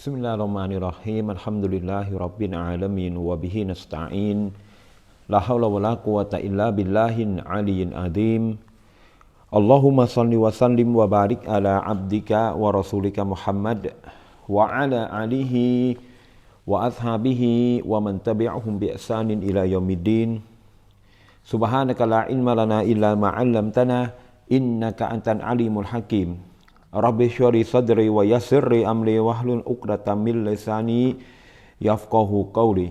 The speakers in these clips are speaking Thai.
Bismillahirrahmanirrahim. Alhamdulillahi rabbil alamin wa bihi nasta'in. La haula wa la quwata illa billahin aliyyin azim. Allahumma salli wa sallim wa barik ala abdika wa rasulika Muhammad wa ala alihi wa ashabihi wa man tabi'ahum bi ihsanin ila yaumiddin. Subhanaka la ilma lana illa ma 'allamtana innaka antal alimul hakim. رب اشرح لي صدري ويسر لي أمري واحلل عقدة من لساني يفقه قولي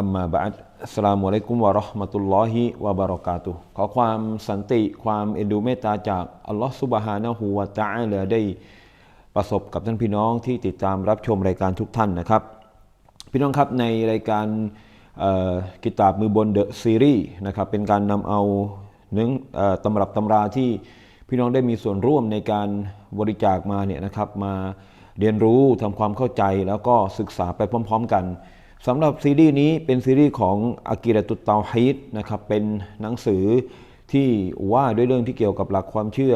أما بعد อัสสลามุอะลัยกุมวะเราะห์มะตุลลอฮิวะบะเราะกาตุฮ์ขอความสันติความเอ็นดูเมตตาจากอัลลอฮ์ซุบฮานะฮูวะตะอาลาได้ประสบกับท่านพี่น้องที่ติดตามรับชมรายการทุกท่านนะครับ พี่น้องครับในรายการเอ่อกิตาบมือบนเดอะซีรีส์นะครับเป็นการนำเอาเนื้อเอ่อตำรับตำราที่พี่น้องได้มีส่วนร่วมในการ บริจาคมาเนี่ยนะครับมาเรียนรู้ทำความเข้าใจแล้วก็ศึกษาไปพร้อม ๆ กันสำหรับซีรีส์นี้เป็นซีรีส์ของอากิรตุตเตาฮิดนะครับเป็นหนังสือที่ว่าด้วยเรื่องที่เกี่ยวกับหลักความเชื่อ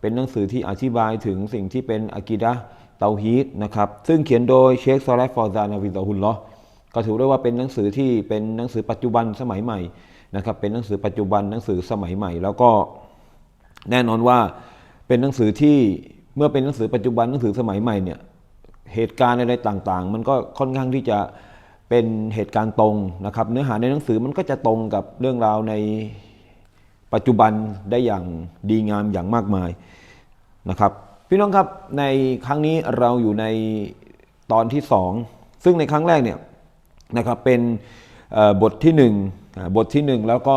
เป็นหนังสือที่อธิบายถึงสิ่งที่เป็นอากิดะเตาฮีดนะครับซึ่งเขียนโดยเชคซอลฟฟอร์ซานาวิดะฮุลลอก็ถือได้ว่าเป็นหนังสือที่เป็นหนังสือปัจจุบันสมัยใหม่นะครับเป็นหนังสือปัจจุบันหนังสือสมัยใหม่ แล้วก็แน่นอนว่าเป็นหนังสือที่ เมื่อเป็นหนังสือปัจจุบันหนังสือสมัยใหม่เนี่ยเหตุการณ์อะไรต่างๆ มันก็ค่อนข้างที่จะเป็นเหตุการณ์ตรงนะครับ เนื้อหาในหนังสือมันก็จะตรงกับเรื่องราวในปัจจุบันได้อย่างดีงามอย่างมากมายนะครับ พี่น้องครับในครั้งนี้เราอยู่ในตอนที่ 2 ซึ่งในครั้งแรกเนี่ยนะครับเป็นบทที่1อ่าบทที่ 1 แล้วก็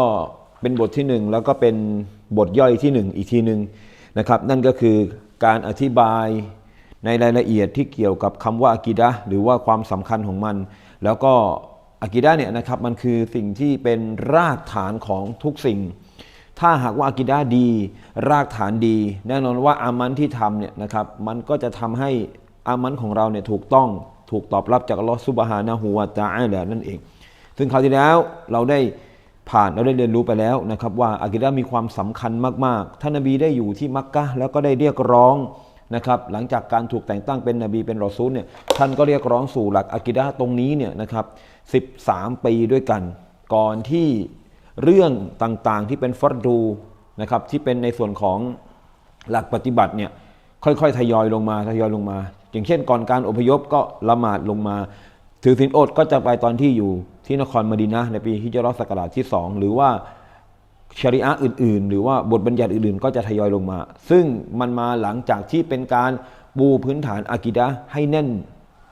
เป็นบทที่ 1 แล้วก็เป็นบทย่อยที่ 1 อีกทีหนึ่งนะครับ นั่นก็คือ การอธิบายในรายละเอียดที่เกี่ยวกับคำว่าอากิดะหรือว่าความสำคัญของมัน แล้วก็อากิดะเนี่ยนะครับมันคือสิ่งที่เป็นรากฐานของทุกสิ่ง ถ้าหากว่าอากิดะดี รากฐานดี แน่นอนว่าอามันที่ทำเนี่ยนะครับมันก็จะทำให้อามันของเราเนี่ยถูกต้องถูกตอบรับจากอัลลอฮฺซุบฮานะฮูวาตาอาลานั่นเอง ซึ่งคราวที่แล้วเราได้ ผ่านเราได้เรียนรู้ไปแล้วนะครับว่าอากิดะมีความสำคัญมากๆ ท่านนบีได้อยู่ที่มักกะแล้วก็ได้เรียกร้องนะครับหลังจากการถูกแต่งตั้งเป็นนบีเป็นรอซูลเนี่ยท่านก็เรียกร้องสู่หลักอากิดะตรงนี้เนี่ยนะครับ13 ปีด้วยกัน ก่อนที่เรื่องต่างๆที่เป็นฟัรดูนะครับที่เป็นในส่วนของหลักปฏิบัติเนี่ยค่อยๆทยอยลงมาทยอยลงมา อย่างเช่นก่อนการอพยพก็ละหมาดลงมา ถือศีลอดก็จะไปตอนที่อยู่ ที่นครมดีนะในปีฮิจรัสศักราชที่ 2 หรือว่าชริอะอื่น ๆ หรือว่าบทบัญญัติอื่น ๆ ก็จะทยอยลงมา ซึ่งมันมาหลังจากที่เป็นการปูพื้นฐานอากิดะให้แน่น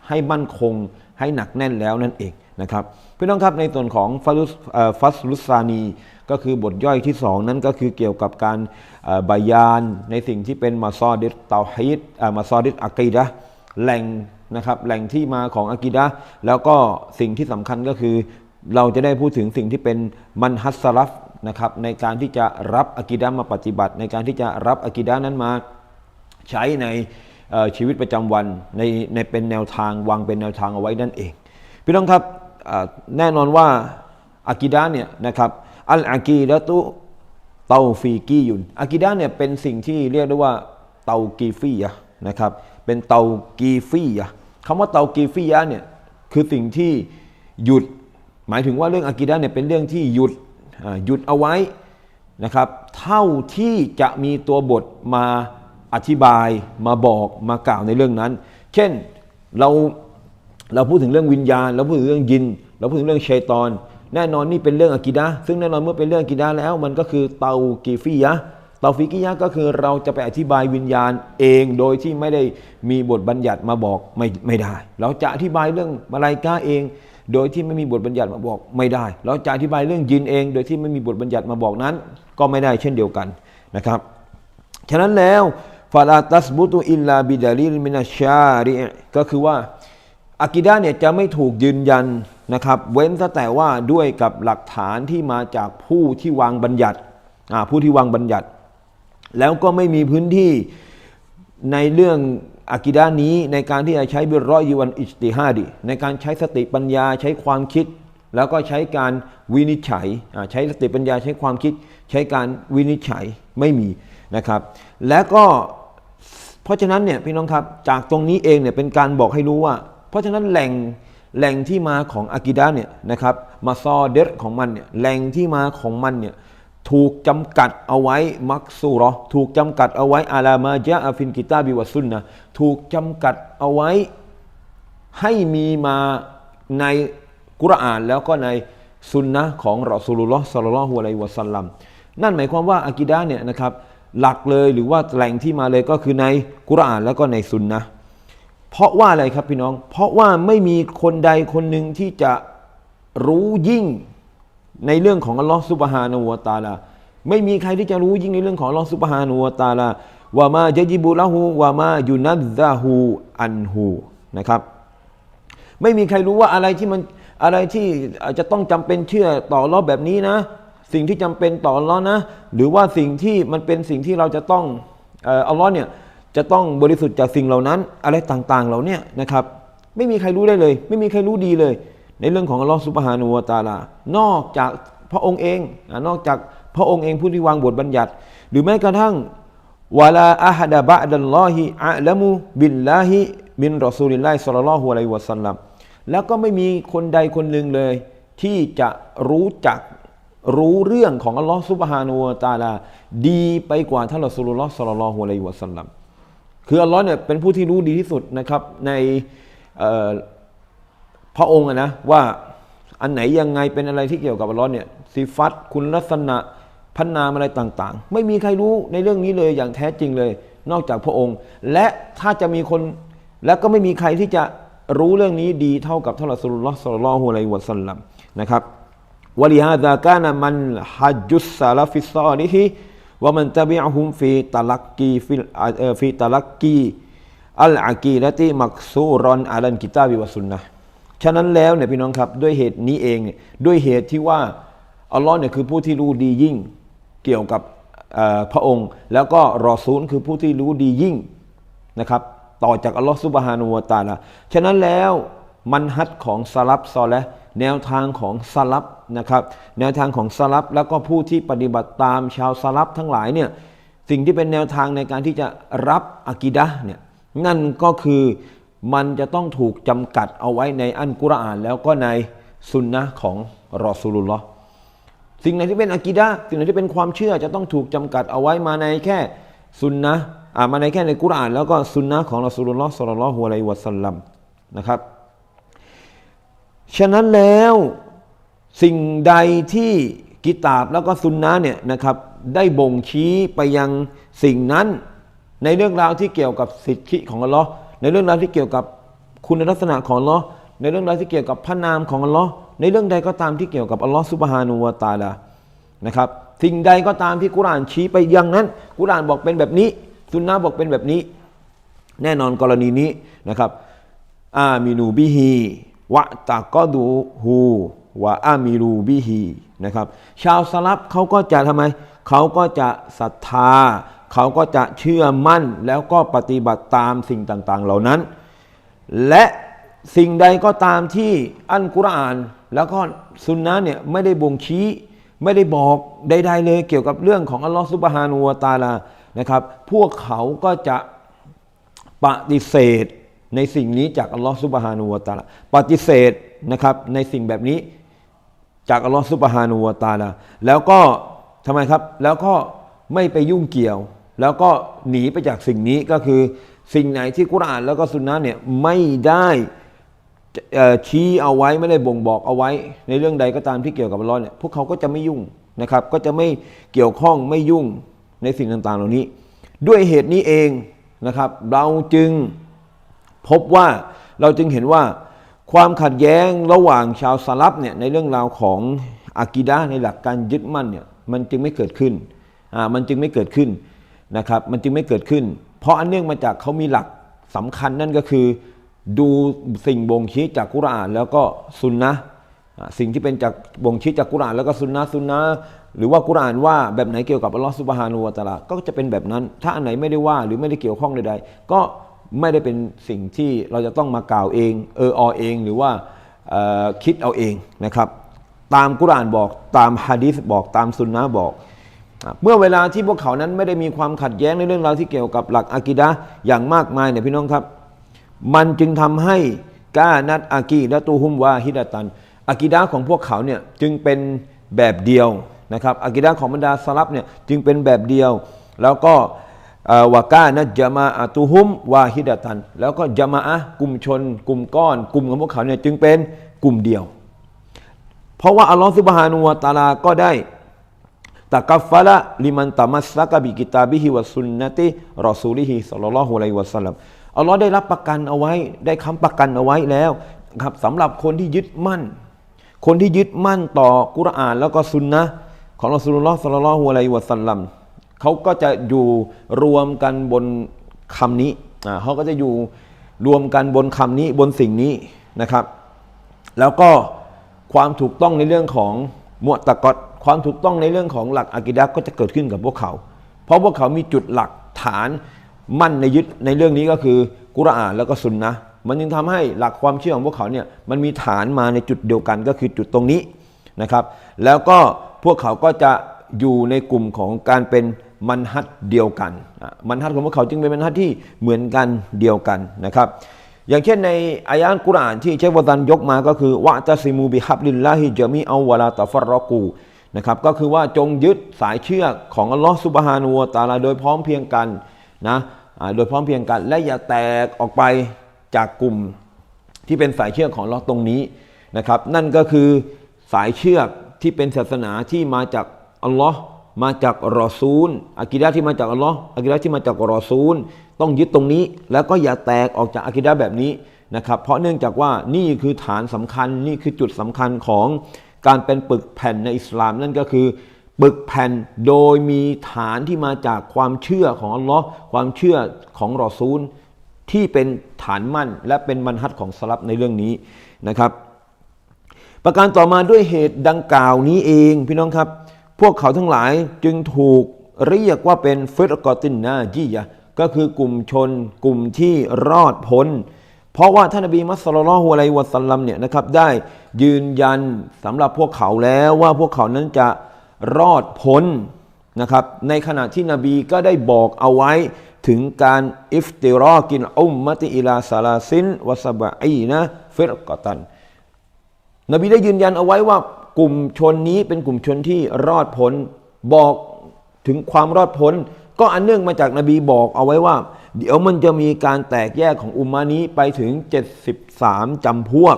ให้มั่นคง ให้หนักแน่นแล้วนั่นเองนะครับพี่น้องครับในส่วนของฟัลุสฟัสลุสซานีก็คือบทย่อยที่ 2 นั้นก็คือเกี่ยวกับการบายานในสิ่งที่เป็นมาซอดิสเตาฮิดมาซอดิสอะกีดะแหล่ง นะครับแหล่งที่มาของอะกีดะแล้วก็สิ่งที่สำคัญก็คือ เราจะได้พูดถึงสิ่งที่เป็นมันฮัสสลัฟนะครับในการที่จะรับอะกีดะมาปฏิบัติ ในการที่จะรับอะกีดะนั้นมาใช้ในชีวิตประจำวันในในเป็นแนวทางวางเป็นแนวทางเอาไว้นั่นเอง พี่น้องครับแน่นอนว่าอากิดะเนี่ยนะครับอัลอากีดะตุเตาฟีกียุนอากิดะเนี่ยเป็นสิ่งที่เรียกได้ว่าเตากีฟียะนะครับ เป็นเตากีฟียะคำว่าเตากีฟียะเนี่ยคือสิ่งที่หยุด หมายถึงว่าเรื่องอากิดะเนี่ยเป็นเรื่องที่หยุดหยุดเอาไว้นะครับเท่าที่จะมีตัวบทมาอธิบายมาบอกมากล่าวในเรื่องนั้น เช่นเราเราพูดถึงเรื่องวิญญาณ เราพูดถึงเรื่องยิน เราพูดถึงเรื่องชัยตอน แน่นอนนี่เป็นเรื่องอะกีดะซึ่งแน่นอนเมื่อเป็นเรื่องอะกีดะแล้วมันก็คือเตากีฟียะ ตาฟิกียะก็คือเราจะไปอธิบายวิญญาณเองโดยที่ไม่ได้มีบทบัญญัติมาบอกไม่ไม่ได้ เราจะอธิบายเรื่องมาลายกาเอง โดยที่ไม่มีบทบัญญัติมาบอกไม่ได้ เราจะอธิบายเรื่องยินเอง โดยที่ไม่มีบทบัญญัติมาบอกนั้น ก็ไม่ได้เช่นเดียวกันนะครับฉะนั้นแล้วฟาลาตัสบุตุอิลลาบิดาลิลมินาชาริก็คือว่าอากิดะห์เนี่ยจะไม่ถูกยืนยันนะครับเว้นแต่ว่าด้วยกับหลักฐานที่มาจากผู้ที่วางบัญญัติผู้ที่วางบัญญัติ แล้วก็ไม่มีพื้นที่ในเรื่องอากิดะห์นี้ในการที่จะใช้บิรรอยีวันอิจติฮาดีในการใช้สติปัญญาใช้ความคิด แล้วก็ใช้การวินิจฉัยใช้สติปัญญาใช้ความคิด ใช้การวินิจฉัยไม่มีนะครับ และก็เพราะฉะนั้นเนี่ยพี่น้องครับจากตรงนี้เองเนี่ยเป็นการบอกให้รู้ว่า เพราะฉะนั้นแหล่งแหล่งที่มาของอากิดะห์เนี่ยนะครับมาซอเดรของมันเนี่ยแหล่งที่มาของมันเนี่ย ถูกจำกัดเอาไว้มักซูรอถูกจำกัดเอาไว้อาลามาจาอาฟินกิตาบิวะซุนนะถูกจำกัดเอาไว้ ให้มีมาในกุรอานแล้วก็ในสุนนะของรอสูลุลลอฮ์สัลลัลลอฮุอะลัยวะสัลลัมนั่นหมายความว่าอากิดะห์เนี่ยนะครับหลักเลยหรือว่าแหล่งที่มาเลยก็คือในกุรอานแล้วก็ในสุนนะเพราะว่าอะไรครับพี่น้อง เพราะว่าไม่มีคนใดคนหนึ่งที่จะรู้ยิ่ง ในเรื่องของอัลลอฮ์ซุบฮานูวตาลาไม่มีใครที่จะรู้ยิ่งในเรื่องของอัลลอฮ์ซุบฮานูวตาลาวะมาจะจิบุละหูวะมายุนัซซะฮูอันฮูนะครับ ไม่มีใครรู้ว่าอะไรที่มันอะไรที่จะต้องจำเป็นเชื่อต่อรอัลเลอแบบนี้นะ สิ่งที่จำเป็นต่ออัลเลอนะ หรือว่าสิ่งที่มันเป็นสิ่งที่เราจะต้องอัลลอฮ์เนี่ยจะต้องบริสุทธิ์จากสิ่งเหล่านั้น อะไรต่างๆเหล่านี้นะครับ ไม่มีใครรู้ได้เลย ไม่มีใครรู้ดีเลย ในเรื่องของอัลลอฮ์ซุบฮานูวะตาลานอกจากพระองค์เองนอกจากพระองค์เองผู้ที่วางบทบัญญัติ หรือแม้กระทั่งวะลาอะฮดะบะดัลลอฮิอะละมุบิลลาฮิมินรอซูลิลลาฮิศ็อลลัลลอฮุอะลัยฮิวะซัลลัมแล้วก็ไม่มีคนใดคนหนึ่งเลย ที่จะรู้จักรู้เรื่องของอัลลอฮ์ซุบฮานูวะตาลา ดีไปกว่าท่านรอซูลุลลอฮ์ศ็อลลัลลอฮุอะลัยฮิวะซัลลัมคืออัลลอฮ์เนี่ยเป็นผู้ที่รู้ดีที่สุดนะครับใน พระองค์อะนะว่าอันไหนยังไงเป็นอะไรที่เกี่ยวกับอัลลอฮ์เนี่ยสิฟัตคุณลักษณะพันนามอะไรต่างๆ ไม่มีใครรู้ในเรื่องนี้เลยอย่างแท้จริงเลย นอกจากพระองค์ และถ้าจะมีคนและก็ไม่มีใครที่จะรู้เรื่องนี้ดีเท่ากับท่านรอสูลุลลอฮ์ศ็อลลัลลอฮุอะลัยฮิวะซัลลัมนะครับวะลิฮาซากานะมันฮัจจุสซาลฟิสซอลิฮิวะมันตะบิอะฮุมฟีตะลักกีฟิลเอ่อฟีตะลักกีอัลอากีละติมักซูรอนอาลันกิตาบิวะสุนนะ์ ฉะนั้นแล้วเนี่ยพี่น้องครับด้วยเหตุนี้เองเนี่ยด้วยเหตุที่ว่าอัลลอฮ์เนี่ยคือผู้ที่รู้ดียิ่งเกี่ยวกับพระองค์ แล้วก็รอซูลคือผู้ที่รู้ดียิ่งนะครับต่อจากอัลลอฮ์ซุบฮานูวะตะอาลาฉะนั้นแล้วมันฮัดของสลับซอและแนวทางของสลับนะครับแนวทางของสลับแล้วก็ผู้ที่ปฏิบัติตามชาวสลับทั้งหลายเนี่ยสิ่งที่เป็นแนวทางในการที่จะรับอากิดะเนี่ยนั่นก็คือ มันจะต้องถูกจำกัดเอาไว้ในอันกุรอาน แล้วก็ในสุนนะของรอสูลุลลอฮ์สิ่งไหนที่เป็นอากีดะสิ่งไหนที่เป็นความเชื่อจะต้องถูกจำกัดเอาไว้มาในแค่สุนนะอ่ามาในแค่ในกุรอานแล้วก็สุนนะของรอสูลุลลอฮ์ศ็อลลัลฮุอะลัยวะสัลลัมนะครับฉะนั้นแล้วสิ่งใดที่กิตาบแล้วก็ซุนนะเนี่ยนะครับได้บ่งชี้ไปยังสิ่งนั้น ในเรื่องราวที่เกี่ยวกับสิทธิของอัลลอฮ์ ในเรื่องราวที่เกี่ยวกับคุณลักษณะของอัลลอฮ์ในเรื่องราวที่เกี่ยวกับพระนามของอัลลอฮ์ในเรื่องใดก็ตามที่เกี่ยวกับอัลลอฮ์ซุบฮานูวะตาลานะครับสิ่งใดก็ตามที่กุรอานชี้ไปอย่างนั้น กุรอานบอกเป็นแบบนี้ซุนนะบอกเป็นแบบนี้ แน่นอนกรณีนี้นะครับอามินูบิฮีวะตะกอดูฮูวะอามิรูบิฮีนะครับ ชาวสลับเขาก็จะทำไม เขาก็จะศรัทธา เขาก็จะเชื่อมั่นแล้วก็ปฏิบัติตามสิ่งต่างๆ เหล่านั้น และสิ่งใดก็ตามที่อันกุรอาน แล้วก็ซุนนะเนี่ยไม่ได้บ่งชี้ ไม่ได้บอกใดๆเลยเกี่ยวกับเรื่องของอัลลอฮฺซุบฮานูวตาลานะครับ พวกเขาก็จะปฏิเสธในสิ่งนี้จากอัลลอฮฺซุบฮานูวตาลาปฏิเสธนะครับในสิ่งแบบนี้จากอัลลอฮฺซุบฮานูวตาลาแล้วก็ทำไมครับแล้วก็ไม่ไปยุ่งเกี่ยว แล้วก็หนีไปจากสิ่งนี้ก็คือสิ่งไหนที่กุรอานแล้วก็สุนนะเนี่ยไม่ได้ชี้เอาไว้ไม่ได้บ่งบอกเอาไว้ ในเรื่องใดก็ตามที่เกี่ยวกับอัลลอฮ์เนี่ยพวกเขาก็จะไม่ยุ่งนะครับ ก็จะไม่เกี่ยวข้องไม่ยุ่งในสิ่งต่างๆ เหล่านี้ ด้วยเหตุนี้เองนะครับ เราจึงพบว่าเราจึงเห็นว่าความขัดแย้งระหว่างชาวสลับเนี่ยในเรื่องราวของอากีดะในหลักการยึดมั่นเนี่ยมันจึงไม่เกิดขึ้นอ่ามันจึงไม่เกิดขึ้น นะครับมันจึงไม่เกิดขึ้น เพราะอันเนื่องมาจากเขามีหลักสำคัญนั่นก็คือ ดูสิ่งบ่งชี้จากกุรอานแล้วก็ซุนนะสิ่งที่เป็นจากบ่งชี้จากกุรอานแล้วก็ซุนนะห์ซุนนะหรือว่ากุรอานว่าแบบไหนเกี่ยวกับอัลลอฮฺซุบฮานูวะตะอาลาก็จะเป็นแบบนั้น ถ้าอันไหนไม่ได้ว่าหรือไม่ได้เกี่ยวข้องใดๆก็ไม่ได้เป็นสิ่งที่เราจะต้องมากล่าวเอง เอออเอง หรือว่าคิดเอาเองนะครับ ตามกุรอานบอกตามฮะดีษบอกตามซุนนะบอก เมื่อเวลาที่พวกเขานั้นไม่ได้มีความขัดแย้งในเรื่องราวที่เกี่ยวกับหลักอากิดะอย่างมากมายเนี่ยพี่น้องครับ มันจึงทำให้กานัดอากีดะตูฮุมวาฮิดะตันอากีดะของพวกเขาเนี่ยจึงเป็นแบบเดียวนะครับอากีดะของบรรดาสลับเนี่ยจึงเป็นแบบเดียว แล้วก็วากานัดจามาอตูฮุมวาฮิดะตัน แล้วก็จามาอะกลุ่มชน กลุ่มก้อน กลุ่มของพวกเขาเนี่ยจึงเป็นกลุ่มเดียว เพราะว่าอัลลอฮฺซุบฮานุวะตาลาก็ได้ ตะกัฟฟะละลิมันตามัสซักบิกิตาบิฮิวะสุนนะติรอซูลิฮิสัลลัลลอฮุอะลัยวะสัลลัมอัลลอฮ์ได้รับประกันเอาไว้ได้ค้ำประกันเอาไว้แล้วครับสำหรับคนที่ยึดมั่น คนที่ยึดมั่นต่อกุรอาน แล้วก็สุนนะของรอซูลุลลอฮ์สัลลัลลอฮุอะลัยวะสัลลัมเขาก็จะอยู่รวมกันบนคำนี้อ่าเขาก็จะอยู่รวมกันบนคำนี้บนสิ่งนี้นะครับ แล้วก็ความถูกต้องในเรื่องของมุตะกอด ความถูกต้องในเรื่องของหลักอะกิดะก็จะเกิดขึ้นกับพวกเขา เพราะพวกเขามีจุดหลักฐานมั่นในยึดในเรื่องนี้ก็คือกุรอานแล้วก็สุนนะมันจึงทำให้หลักความเชื่อของพวกเขาเนี่ยมันมีฐานมาในจุดเดียวกันก็คือจุดตรงนี้นะครับ แล้วก็พวกเขาก็จะอยู่ในกลุ่มของการเป็นมันฮัดเดียวกัน มันฮัดของพวกเขาจึงเป็นมันฮัดที่เหมือนกันเดียวกันนะครับ อย่างเช่นในอายะห์กุรอานที่เชฟวตันยกมาก็คือวะตะซิมูบิฮับลิลลาฮิจามีเอาวะลาตะฟัรรกู นะครับก็คือว่าจงยึดสายเชือกของอัลลอฮ์ซุบฮานูวตาลาโดยพร้อมเพียงกันนะโดยพร้อมเพียงกัน และอย่าแตกออกไปจากกลุ่มที่เป็นสายเชือกของอัลลอฮ์ตรงนี้นะครับนั่นก็คือสายเชือกที่เป็นศาสนาที่มาจากอัลลอฮ์มาจากรอซูลอากิดะที่มาจากอัลลอฮ์อากิดะที่มาจากรอซูล ต้องยึดตรงนี้ แล้วก็อย่าแตกออกจากอากิดะแบบนี้นะครับเพราะเนื่องจากว่านี่คือฐานสำคัญนี่คือจุดสำคัญของ การเป็นปึกแผ่นในอิสลามนั่นก็คือปึกแผ่นโดยมีฐานที่มาจากความเชื่อของอัลลอฮ์ความเชื่อของรอซูล ที่เป็นฐานมั่น และเป็นบรรทัดของสลับในเรื่องนี้นะครับ ประการต่อมาด้วยเหตุดังกล่าวนี้เองพี่น้องครับ พวกเขาทั้งหลายจึงถูกเรียกว่าเป็นเฟรกอตินนาจียะก็คือกลุ่มชนกลุ่มที่รอดพ้น เพราะว่าท่านนบีมัสลลัลฮุอะลัยวะสัลลัมเนี่ยนะครับได้ยืนยันสำหรับพวกเขาแล้วว่าพวกเขานั้นจะรอดพ้นนะครับในขณะที่นบีก็ได้บอกเอาไว้ถึงการอิฟติรอกินอุมมติอิลาซาลาซินวะสบะอีนะฟิรกตัน นบีได้ยืนยันเอาไว้ว่ากลุ่มชนนี้เป็นกลุ่มชนที่รอดพ้นบอกถึงความรอดพ้น ก็อันเนื่องมาจากนบีบอกเอาไว้ว่า เดี๋ยวมันจะมีการแตกแยกของอุมมานี้ไปถึง 73จำพวก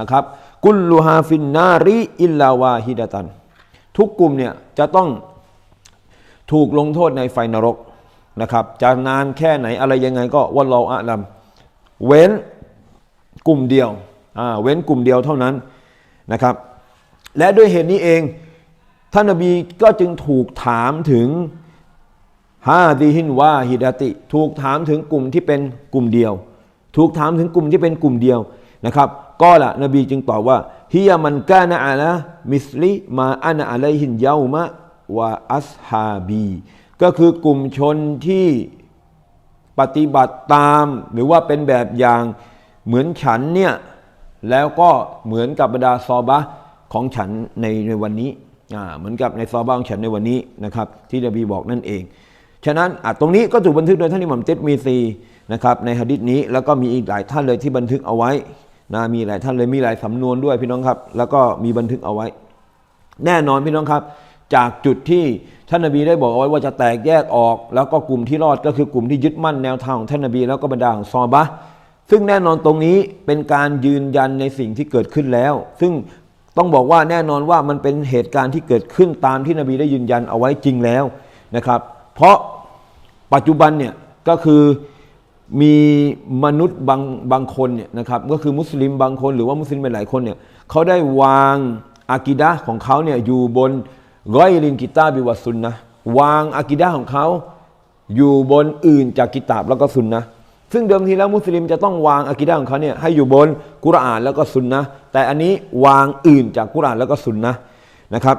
นะครับ กุลลูฮาฟินนาริอิลลาวาฮิดะตัน ทุกกลุ่มเนี่ยจะต้องถูกลงโทษในไฟนรกนะครับ จะนานแค่ไหนอะไรยังไงก็วัลลอฮอะลัมเว้นกลุ่มเดียวอ่าเว้นกลุ่มเดียวเท่านั้นนะครับ และด้วยเหตุนี้เองท่านนบีก็จึงถูกถามถึง ฮาดีฮินวาฮิดาติ ถูกถามถึงกลุ่มที่เป็นกลุ่มเดียว ถูกถามถึงกลุ่มที่เป็นกลุ่มเดียวนะครับก็ละนบีจึงตอบว่าฮิยามันกานะอาละมิสลิมาอานะอะลัยฮินเยามะวะอัสฮาบี ก็คือกลุ่มชนที่ปฏิบัติตาม หรือว่าเป็นแบบอย่างเหมือนฉันเนี่ยแล้วก็เหมือนกับบรรดาซอบะของฉันในในวันนี้อ่าเหมือนกับในซอบะของฉันในวันนี้นะครับ ที่นบีบอกนั่นเอง ฉะนั้นตรงนี้ก็ถูกบันทึกโดยท่านอิหมัมเตดมีซีนะครับในหะดิษนี้แล้วก็มีอีกหลายท่านเลยที่บันทึกเอาไว้นะมีหลายท่านเลยมีหลายสำนวนด้วยพี่น้องครับ แล้วก็มีบันทึกเอาไว้ แน่นอนพี่น้องครับ จากจุดที่ท่านนบีได้บอกเอาไว้ว่าจะแตกแยกออก แล้วก็กลุ่มที่รอดก็คือกลุ่มที่ยึดมั่นแนวทางของท่านนบีแล้วก็บรรดาของซอบะซึ่งแน่นอนตรงนี้เป็นการยืนยันในสิ่งที่เกิดขึ้นแล้ว ซึ่งต้องบอกว่าแน่นอนว่ามันเป็นเหตุการณ์ที่เกิดขึ้นตามที่นบีได้ยืนยันเอาไว้จริงแล้วนะครับ เพราะ ปัจจุบันเนี่ยก็คือมีมนุษย์บางบางคนเนี่ยนะครับก็คือมุสลิมบางคนหรือว่ามุสลิมหลายคนเนี่ยเขาได้วางอากิดะของเขาเนี่ยอยู่บนร้อยลินกิตาบิวัสซุนนะวางอากิดะของเขาอยู่บนอื่นจากกิตาบแล้วก็ซุนนะซึ่งเดิมทีแล้วมุสลิมจะต้องวางอากิดะของเขาเนี่ยให้อยู่บนกุรอานแล้วก็ซุนนะแต่อันนี้วางอื่นจากกุรอานแล้วก็ซุนนะนะครับ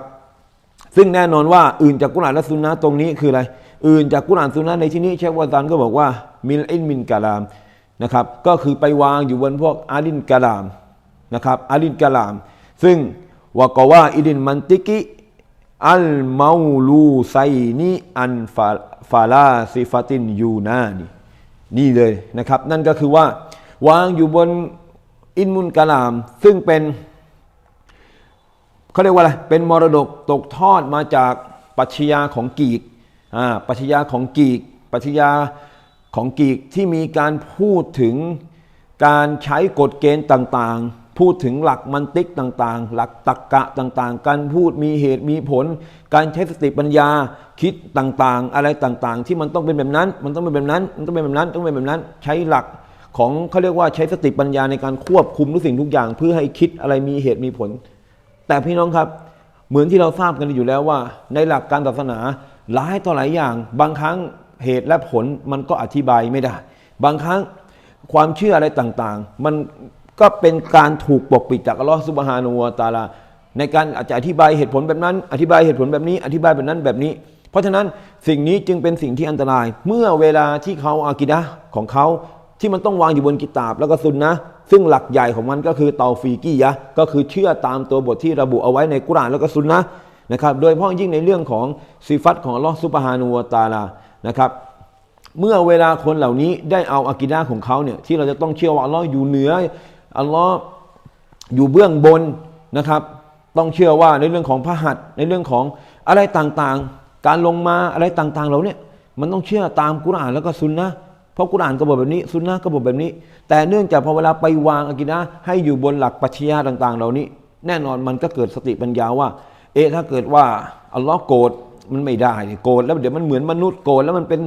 ซึ่งแน่นอนว่าอื่นจากกุรอานและซุนนะตรงนี้คืออะไร อื่นจากกุรานซุนนะในที่นี้เชควาซันก็บอกว่ามิลอินมินกาลามนะครับก็คือไปวางอยู่บนพวกอาลินกาลามนะครับอาลินกาลาม ซึ่งวกว่าอิดินมันติกิอัลมาลูไซนีอันฟาฟาลาซิฟาตินยูนานีนี่เลยนะครับ นั่นก็คือว่าวางอยู่บนอินมุนกะลาม ซึ่งเป็นเขาเรียกว่าอะไรเป็นมรดกตกทอดมาจากปัชญาของกีก ปัชญาของกีกปัชญาของกีกที่มีการพูดถึงการใช้กฎเกณฑ์ต่างๆ พูดถึงหลักมันติกต่างๆ หลักตรรกะต่างๆ การพูดมีเหตุมีผล การใช้สติปัญญาคิดต่างๆ อะไรต่างๆ ที่มันต้องเป็นแบบนั้น มันต้องเป็นแบบนั้น มันต้องเป็นแบบนั้น ต้องเป็นแบบนั้น ใช้หลักของเขาเรียกว่าใช้สติปัญญาในการควบคุมทุกสิ่งทุกอย่าง เพื่อให้คิดอะไรมีเหตุมีผล แต่พี่น้องครับ เหมือนที่เราทราบกันอยู่แล้วว่า ในหลักการศาสนา หลายต่อหลายอย่าง บางครั้งเหตุและผลมันก็อธิบายไม่ได้ บางครั้งความเชื่ออะไรต่างๆ มันก็เป็นการถูกปกปิดจากอัลลอฮฺซุบฮานูวตาลา ในการอาจจะอธิบายเหตุผลแบบนั้น อธิบายเหตุผลแบบนี้ อธิบายแบบนั้นแบบนี้ เพราะฉะนั้นสิ่งนี้จึงเป็นสิ่งที่อันตราย เมื่อเวลาที่เขาอากิดะของเขาที่มันต้องวางอยู่บนกิตาบแล้วก็ซุนนะซึ่งหลักใหญ่ของมันก็คือเตาฟีกี้ยะก็คือเชื่อตามตัวบทที่ระบุเอาไว้ในกุรานแล้วก็ซุนนะ นะครับโดยเฉพาะยิ่งในเรื่องของสิฟัตของอัลลอฮฺซุบฮานาอูวตาลานะครับเมื่อเวลาคนเหล่านี้ได้เอาอากิดาของเขาเนี่ยที่เราจะต้องเชื่อว่าอัลลอฮ์อยู่เหนืออัลลอฮ์อยู่เบื้องบนนะครับต้องเชื่อว่าในเรื่องของพระหัตถ์ในเรื่องของอะไรต่างๆ การลงมาอะไรต่างๆเราเนี่ยมันต้องเชื่อตามกุรอานแล้วก็ซุนนะเพราะกุรอานก็บอกแบบนี้ซุนนะก็บอกแบบนี้ แต่เนื่องจากพอเวลาไปวางอากิดาให้อยู่บนหลักปรัชญาต่าง ๆ เหล่านี้ แน่นอนมันก็เกิดสติปัญญาว่า เอ๊ะถ้าเกิดว่าอัลลอฮ์โกรธมันไม่ได้โกรธแล้วเดี๋ยวมันเหมือนมนุษย์โกรธแล้วมันเป็น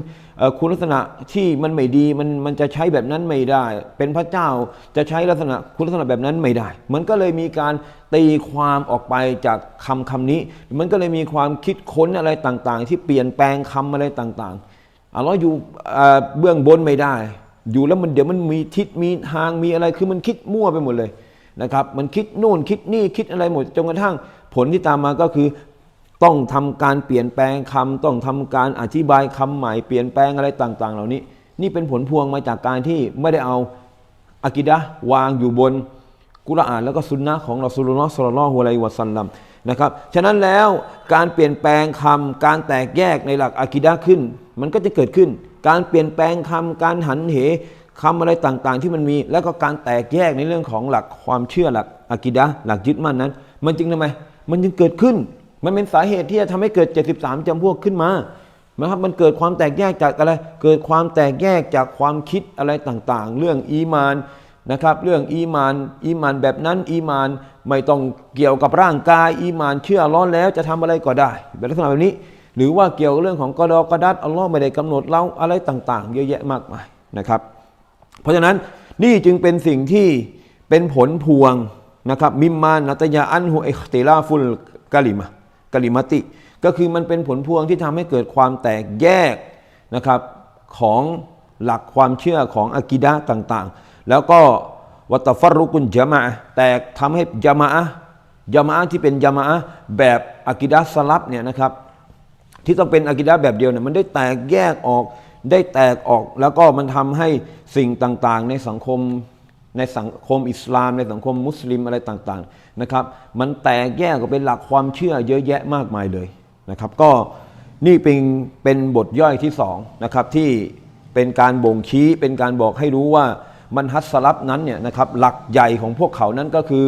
คุณลักษณะที่มันไม่ดีมันมันจะใช้แบบนั้นไม่ได้ เป็นพระเจ้าจะใช้ลักษณะคุณลักษณะแบบนั้นไม่ได้ มันก็เลยมีการตีความออกไปจากคำคำนี้ มันก็เลยมีความคิดค้นอะไรต่างๆ ที่เปลี่ยนแปลงคำอะไรต่างๆอัลลอฮ์อยู่เอ่อเบื้องบนไม่ได้ อยู่แล้วมันเดี๋ยวมันมีทิศมีทางมีอะไรคือมันคิดมั่วไปหมดเลยนะครับมันคิดนู่นคิดนี่คิดอะไรหมดจนกระทั่ง ผลที่ตามมาก็คือต้องทำการเปลี่ยนแปลงคำต้องทำการอธิบายคำใหม่เปลี่ยนแปลงอะไรต่าง ๆ เหล่านี้ นี่เป็นผลพวงมาจากการที่ไม่ได้เอาอากิดะวางอยู่บนกุรอานแล้วก็สุนนะของเราสุลลอฮ์สุลลอฮุอะลัยวะสัลลัมนะครับฉะนั้นแล้วการเปลี่ยนแปลงคำการแตกแยกในหลักอากิดะขึ้น มันก็จะเกิดขึ้น การเปลี่ยนแปลงคำการหันเหคำอะไรต่างๆ ที่มันมี แล้วก็การแตกแยกในเรื่องของหลักความเชื่อหลักอากิดะห์หลักยึดมั่นนั้น มันจึงทำไม มันจึงเกิดขึ้น มันเป็นสาเหตุที่จะทำให้เกิด 73จำพวกขึ้นมานะครับมันเกิดความแตกแยกจากอะไร เกิดความแตกแยกจากความคิดอะไรต่างๆ เรื่องอีมานนะครับ เรื่องอีมานอีมานแบบนั้นอีมานไม่ต้องเกี่ยวกับร่างกายอีมานเชื่อร้อนแล้วจะทำอะไรก็ได้แบบลักษณะแบบนี้ หรือว่าเกี่ยวกับเรื่องของกอดอกระดัดอัลลอฮ์ไม่ได้กำหนดเราอะไรต่างๆ เยอะแยะมากมายนะครับ เพราะฉะนั้นนี่จึงเป็นสิ่งที่เป็นผลพวง นะครับมิมมานัตยาอันหุอิคติลาฟุลกะลิมะกะลิมติ ก็คือมันเป็นผลพวงที่ทำให้เกิดความแตกแยกนะครับของหลักความเชื่อของอากิดะต่างๆ แล้วก็วัตฟรรุกุนจามะแตกทำให้จามะอะห์จามะอะที่เป็นจามะอะแบบอากิดะสลับเนี่ยนะครับ ที่ต้องเป็นอากิดะแบบเดียวเนี่ยมันได้แตกแยกออกได้แตกออก แล้วก็มันทำให้สิ่งต่างๆ ในสังคม ในสังคมอิสลามในสังคมมุสลิมอะไรต่างๆนะครับมันแตกแยกออกเป็นหลักความเชื่อเยอะแยะมากมายเลยนะครับก็นี่เป็นเป็นบทย่อยที่สองนะครับที่เป็นการบ่งชี้เป็นการบอกให้รู้ว่ามันฮัสลับนั้นเนี่ยนะครับหลักใหญ่ของพวกเขานั้นก็คือ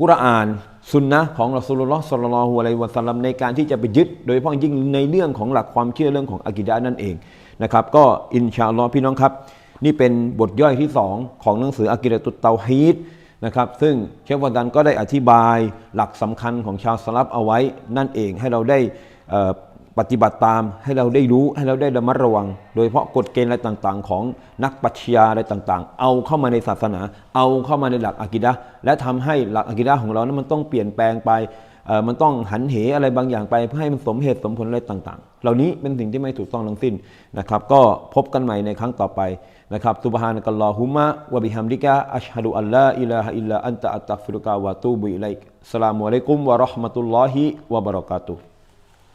กุรอานสุนนะของรอสุลลอฮ์สลลัลลอฮุอะลัยวะสัลลัมในการที่จะไปยึด โดยเฉพาะยิ่งในเรื่องของหลักความเชื่อเรื่องของอากิดะนั่นเองนะครับก็อินชาอัลลอฮ์พี่น้องครับ นี่เป็นบทย่อยที่สองของหนังสืออากิดะตุตเตาฮีดนะครับซึ่งเชฟวันดันก็ได้อธิบายหลักสำคัญของชาวสลับเอาไว้ นั่นเองให้เราได้ปฏิบัติตามให้เราได้รู้ให้เราได้ระมัดระวัง โดยเฉพาะกฎเกณฑ์อะไรต่างๆ ของนักปัชญาอะไรต่างๆ เอาเข้ามาในศาสนา เอาเข้ามาในหลักอากิดะและทำให้หลักอากิดะของเรานั้นมันต้องเปลี่ยนแปลงไปมันต้องหันเหอะไรบางอย่างไปเพื่อให้มันสมเหตุสมผลอะไรต่าง ๆ เหล่านี้เป็นสิ่งที่ไม่ถูกต้องทั้งสิ้นนะครับ ก็พบกันใหม่ในครั้งต่อไป นะครับซุบฮานะกัลลอฮุมะวะบิฮัมดิกะอัชฮะดุอัลลาอิลาฮะอิลลาอันตะอัตตักฟิรุกะวะตูบุอิลัยกสลามุอะลัยกุมวะเราะห์มะตุลลอฮิวะบะเราะกาตุฮ์